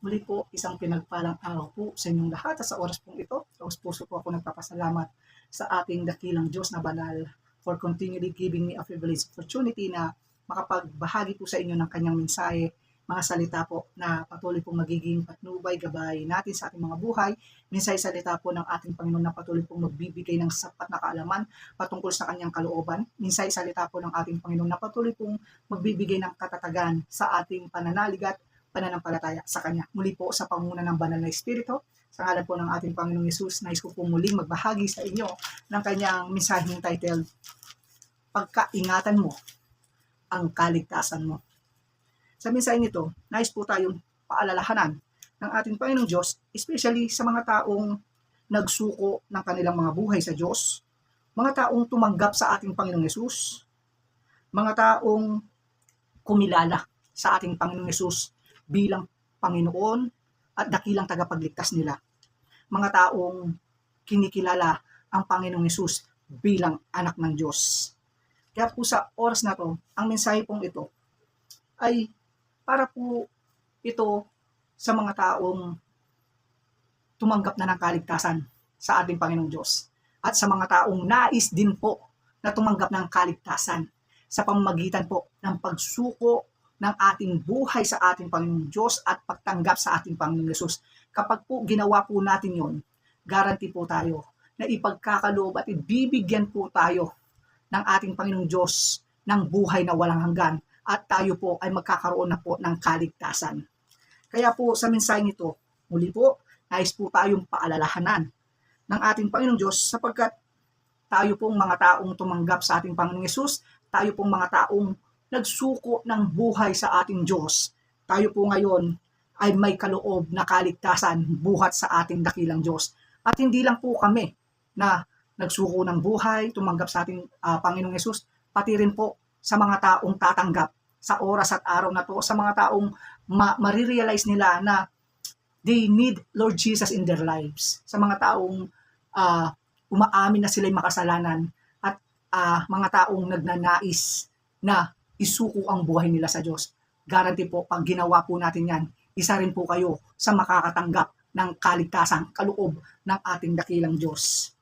Muli po, isang pinagpalang araw po sa inyong lahat at sa oras pong ito. Taos puso po ako nagpapasalamat sa ating dakilang Diyos na banal for continually giving me a privileged opportunity na makapagbahagi po sa inyo ng kanyang mensahe, mga salita po na patuloy pong magiging patnubay, gabay natin sa ating mga buhay. Mensahe salita po ng ating Panginoon na patuloy pong magbibigay ng sapat na kaalaman patungkol sa kanyang kalooban. Mensahe salita po ng ating Panginoon na patuloy pong magbibigay ng katatagan sa ating pananalig pananampalataya sa Kanya. Muli po sa panguna ng Banal na Espiritu, sa ngalan po ng ating Panginoong Yesus, nais ko po muling magbahagi sa inyo ng kanyang mensaheng titled, Pagkaingatan mo ang kaligtasan mo. Sa mensaheng ito, nais po tayong paalalahanan ng ating Panginoong Diyos, especially sa mga taong nagsuko ng kanilang mga buhay sa Diyos, mga taong tumanggap sa ating Panginoong Yesus, mga taong kumilala sa ating Panginoong Yesus bilang Panginoon at dakilang tagapagligtas nila. Mga taong kinikilala ang Panginoong Yesus bilang anak ng Diyos. Kaya po sa oras na to, ang mensahe pong ito ay para po ito sa mga taong tumanggap na ng kaligtasan sa ating Panginoong Diyos at sa mga taong nais din po na tumanggap ng kaligtasan sa pamamagitan po ng pagsuko ng ating buhay sa ating Panginoong Diyos at pagtanggap sa ating Panginoong Yesus. Kapag po ginawa po natin yon, garanti po tayo na ipagkakaloob at ibibigyan po tayo ng ating Panginoong Diyos ng buhay na walang hanggan at tayo po ay magkakaroon na po ng kaligtasan. Kaya po sa mensaheng ito, muli po, nais po tayong paalalahanan ng ating Panginoong Diyos sapagkat tayo pong mga taong tumanggap sa ating Panginoong Yesus, tayo pong mga taong nagsuko ng buhay sa ating Diyos. Tayo po ngayon ay may kaloob na kaligtasan buhat sa ating dakilang Diyos. At hindi lang po kami na nagsuko ng buhay, tumanggap sa ating ah, Panginoong Yesus, pati rin po sa mga taong tatanggap sa oras at araw na to, sa mga taong ma- marirealize nila na they need Lord Jesus in their lives. Sa mga taong ah, umaamin na sila'y makasalanan at ah, mga taong nagnanais na isuko ang buhay nila sa Diyos. Guarantee po, pag ginawa po natin yan, isa rin po kayo sa makakatanggap ng kaligtasan, kaloob ng ating dakilang Diyos.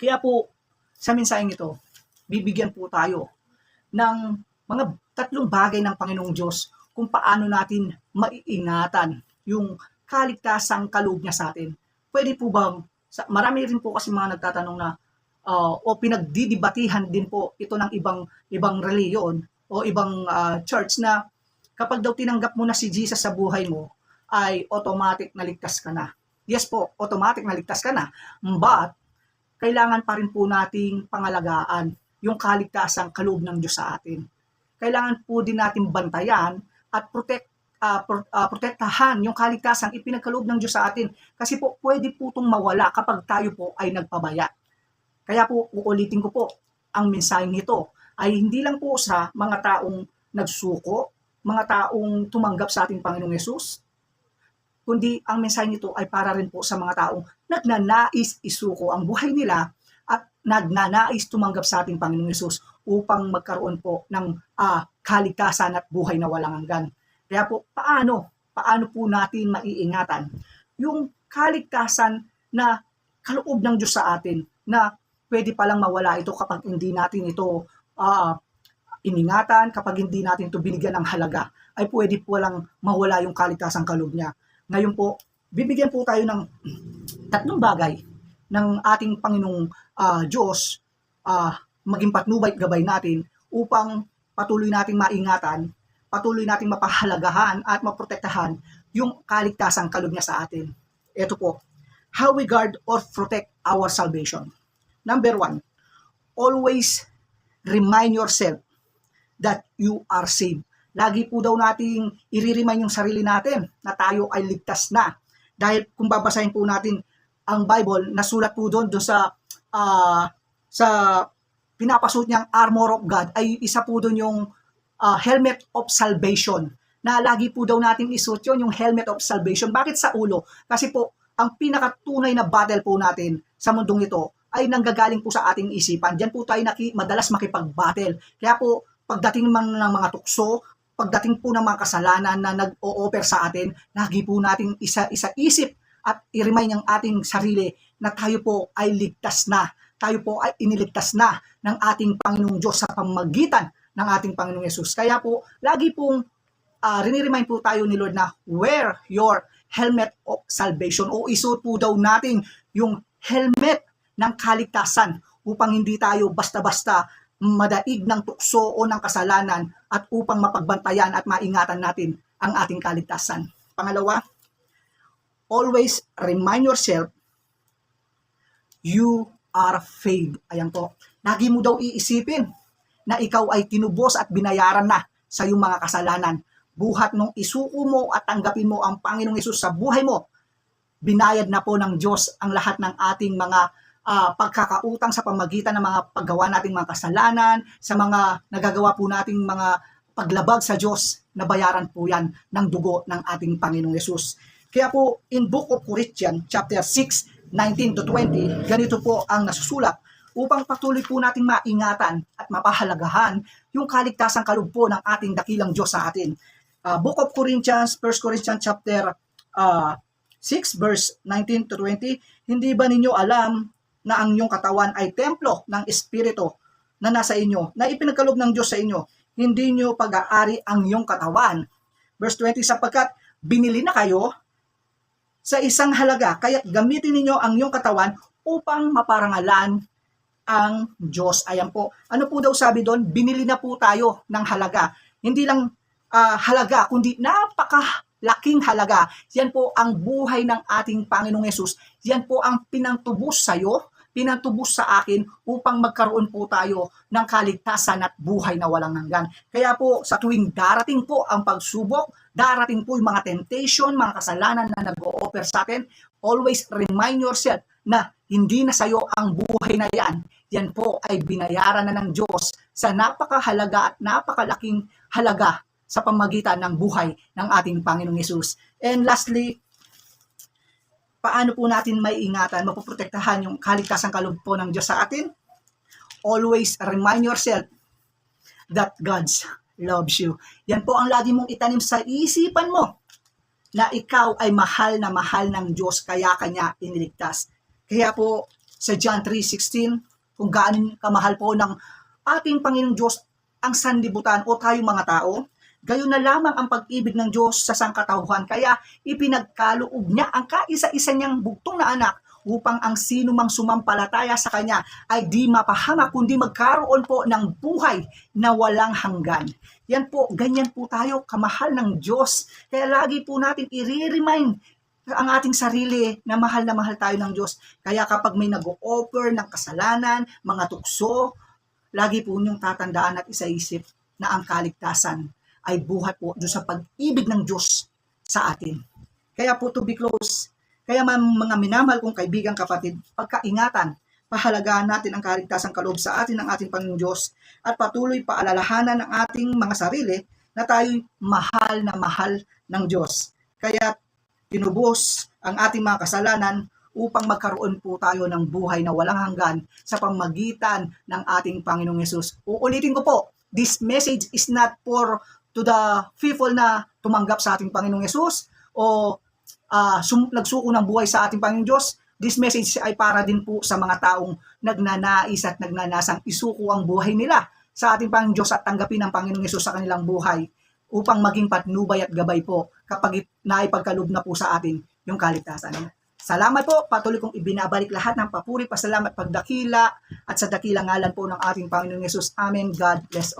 Kaya po, sa mensaheng ito, bibigyan po tayo ng mga tatlong bagay ng Panginoong Diyos kung paano natin maiingatan yung kaligtasang kaloob niya sa atin. Pwede po sa, marami rin po kasi mga nagtatanong na uh, o pinagdidibatihan din po ito ng ibang ibang reliyon o ibang uh, church na kapag daw tinanggap mo na si Jesus sa buhay mo ay automatic na ligtas ka na. Yes po, automatic na ligtas ka na. But kailangan pa rin po nating pangalagaan yung kaligtasang kaloob ng Diyos sa atin. Kailangan po din natin bantayan at protect uh, pro, uh, protektahan yung kaligtasang ipinagkaloob ng Diyos sa atin. Kasi po, pwede po itong mawala kapag tayo po ay nagpabaya. Kaya po, uulitin ko po, ang mensaheng ito ay hindi lang po sa mga taong nagsuko, mga taong tumanggap sa ating Panginoong Yesus, kundi ang mensaheng ito ay para rin po sa mga taong nagnanais isuko ang buhay nila at nagnanais tumanggap sa ating Panginoong Yesus upang magkaroon po ng uh, kaligtasan at buhay na walang hanggan. Kaya po, paano? Paano po natin maiingatan yung kaligtasan na kaloob ng Diyos sa atin na pwede palang mawala ito kapag hindi natin ito uh, iningatan, kapag hindi natin ito binigyan ng halaga, ay pwede po lang mawala yung kaligtasang kaloob niya. Ngayon po, bibigyan po tayo ng tatlong bagay ng ating Panginoong uh, Diyos uh, maging patnubay at gabay natin upang patuloy nating maingatan, patuloy nating mapahalagahan at maprotektahan yung kaligtasang kaloob niya sa atin. Ito po, how we guard or protect our salvation. Number one, always remind yourself that you are saved. Lagi po daw nating i-remind yung sarili natin na tayo ay ligtas na. Dahil kung babasahin po natin ang Bible, nasulat po doon doon sa uh, sa pinapasuot niyang armor of God ay isa po doon yung uh, helmet of salvation na lagi po daw natin isuot yun, yung helmet of salvation. Bakit sa ulo? Kasi po, ang pinakatunay na battle po natin sa mundong ito ay nanggagaling po sa ating isipan. Diyan po tayo naki, madalas makipag-battle. Kaya po, pagdating man ng mga tukso, pagdating po ng mga kasalanan na nag-o-offer sa atin, lagi po natin isa-isa isip at i-remind ang ating sarili na tayo po ay ligtas na. Tayo po ay iniligtas na ng ating Panginoong Diyos sa pamagitan ng ating Panginoong Yesus. Kaya po, lagi pong uh, riniremind po tayo ni Lord na wear your helmet of salvation o isuot po daw natin yung helmet ng kaligtasan upang hindi tayo basta-basta madaig ng tukso o ng kasalanan at upang mapagbantayan at maingatan natin ang ating kaligtasan. Pangalawa, always remind yourself you are faith. Ayan po. Lagi mo daw iisipin na ikaw ay tinubos at binayaran na sa iyong mga kasalanan. Buhat nung isuko mo at tanggapin mo ang Panginoong Yesus sa buhay mo, binayad na po ng Diyos ang lahat ng ating mga uh, pagkakautang sa pamagitan ng mga paggawa nating mga kasalanan, sa mga nagagawa po nating mga paglabag sa Diyos, nabayaran po yan ng dugo ng ating Panginoong Yesus. Kaya po, in Book of Corinthians, chapter 6, 19 to 20, ganito po ang nasusulat upang patuloy po nating maingatan at mapahalagahan yung kaligtasang kalugpo ng ating dakilang Diyos sa atin. Uh, Book of Corinthians, 1 Corinthians chapter uh, 6 verse 19 to 20, hindi ba ninyo alam na ang inyong katawan ay templo ng Espiritu na nasa inyo, na ipinagkalob ng Diyos sa inyo, hindi nyo pag-aari ang inyong katawan. Verse 20, sapagkat binili na kayo sa isang halaga, kaya gamitin ninyo ang inyong katawan upang maparangalan ang Diyos. Ayan po. Ano po daw sabi doon? Binili na po tayo ng halaga. Hindi lang uh, halaga, kundi napakalaking halaga. Yan po ang buhay ng ating Panginoong Yesus. Yan po ang pinantubos sa iyo, pinantubos sa akin upang magkaroon po tayo ng kaligtasan at buhay na walang hanggan. Kaya po sa tuwing darating po ang pagsubok, darating po yung mga temptation, mga kasalanan na nag-o-offer sa atin, always remind yourself na hindi na sayo ang buhay na yan. Yan po ay binayaran na ng Diyos sa napakahalaga at napakalaking halaga sa pamagitan ng buhay ng ating Panginoong Yesus. And lastly, paano po natin may ingatan, mapoprotektahan yung kaligtasan kaloob ng Diyos sa atin? Always remind yourself that God loves you. Yan po ang lagi mong itanim sa isipan mo na ikaw ay mahal na mahal ng Diyos kaya kanya iniligtas. Kaya po sa John 3.16, kung gaano kamahal po ng ating Panginoong Diyos ang sandibutan o tayong mga tao, Gayon na lamang ang pag-ibig ng Diyos sa sangkatauhan. Kaya ipinagkaloob niya ang kaisa-isa niyang bugtong na anak upang ang sino mang sumampalataya sa Kanya ay di mapahama kundi magkaroon po ng buhay na walang hanggan. Yan po, ganyan po tayo, kamahal ng Diyos. Kaya lagi po natin i-remind ang ating sarili na mahal na mahal tayo ng Diyos. Kaya kapag may nag-o-offer ng kasalanan, mga tukso, lagi po niyong tatandaan at isaisip na ang kaligtasan ay buhat po doon sa pag-ibig ng Diyos sa atin. Kaya po to be close, kaya man mga minamahal kong kaibigan kapatid, pagkaingatan, pahalagaan natin ang kaligtasan kaloob sa atin ng ating Panginoon Diyos at patuloy paalalahanan ng ating mga sarili na tayo'y mahal na mahal ng Diyos. Kaya tinubos ang ating mga kasalanan upang magkaroon po tayo ng buhay na walang hanggan sa pamagitan ng ating Panginoong Yesus. Uulitin ko po, this message is not for to the people na tumanggap sa ating Panginoong Yesus o uh, sum- nagsuko ng buhay sa ating Panginoong Diyos, this message ay para din po sa mga taong nagnanais at nagnanasang isuko ang buhay nila sa ating Panginoong Diyos at tanggapin ang Panginoong Yesus sa kanilang buhay upang maging patnubay at gabay po kapag naipagkaloob na po sa atin yung kaligtasan. Salamat po, patuloy kong ibinabalik lahat ng papuri, pasalamat, pagdakila at sa dakila ngalan po ng ating Panginoong Yesus. Amen. God bless all.